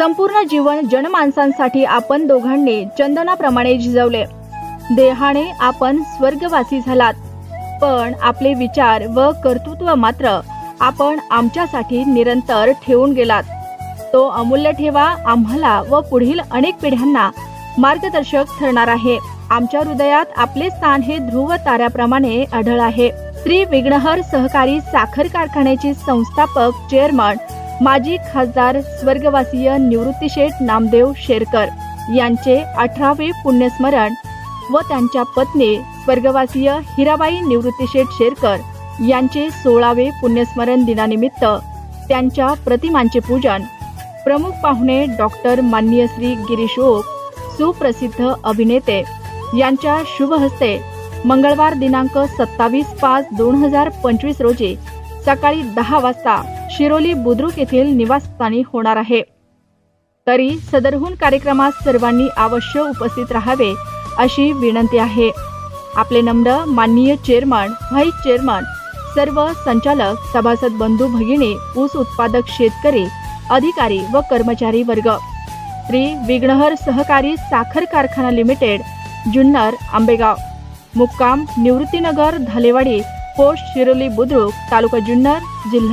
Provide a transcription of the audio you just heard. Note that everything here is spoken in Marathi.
संपूर्ण जीवन जनमानसांसाठी आपण दोघांनी चंदनाप्रमाणे झिजवले. देहाने आपण स्वर्गवासी झालात. पण आपले विचार व कर्तृत्व मात्र आपण आमच्यासाठी निरंतर ठेवून गेलात. तो अमूल्य ठेवा आम्हाला व पुढील अनेक पिढ्यांना मार्गदर्शक ठरणार आहे. आमच्या हृदयात आपले स्थान हे ध्रुव ताऱ्याप्रमाणे आढळ आहे. श्री विघ्नहर सहकारी साखर कारखान्याचे संस्थापक चेअरमन माजी खासदार स्वर्गवासीय निवृत्तीशेठ नामदेव शेरकर यांचे अठरावे पुण्यस्मरण व त्यांच्या पत्नी स्वर्गवासीय हिराबाई निवृत्तीशेठ शेरकर यांचे सोळावे पुण्यस्मरण दिनानिमित्त त्यांच्या प्रतिमांचे पूजन प्रमुख पाहुणे डॉक्टर माननीय श्री गिरीश ओक सुप्रसिद्ध अभिनेते यांच्या शुभ हस्ते मंगळवार दिनांक सत्तावीस पाच दोन हजार पंचवीस रोजी सकाळी दहा वाजता शिरोली बुद्रुक येथील निवासस्थानी होणार आहे. तरी सदरहून कार्यक्रमात सर्वांनी अवश्य उपस्थित राहावे अशी विनंती आहे. आपले नम्र माननीय चेअरमन व्हाईस चेअरमन सर्व संचालक सभासद बंधू भगिनी ऊस उत्पादक शेतकरी अधिकारी व कर्मचारी वर्ग श्री विघ्नहर सहकारी साखर कारखाना लिमिटेड जुन्नर आंबेगाव मुक्काम निवृत्तीनगर धालेवाडी पोस्ट शिरोली बुद्रुक तालुका जुन्नर जिल्हा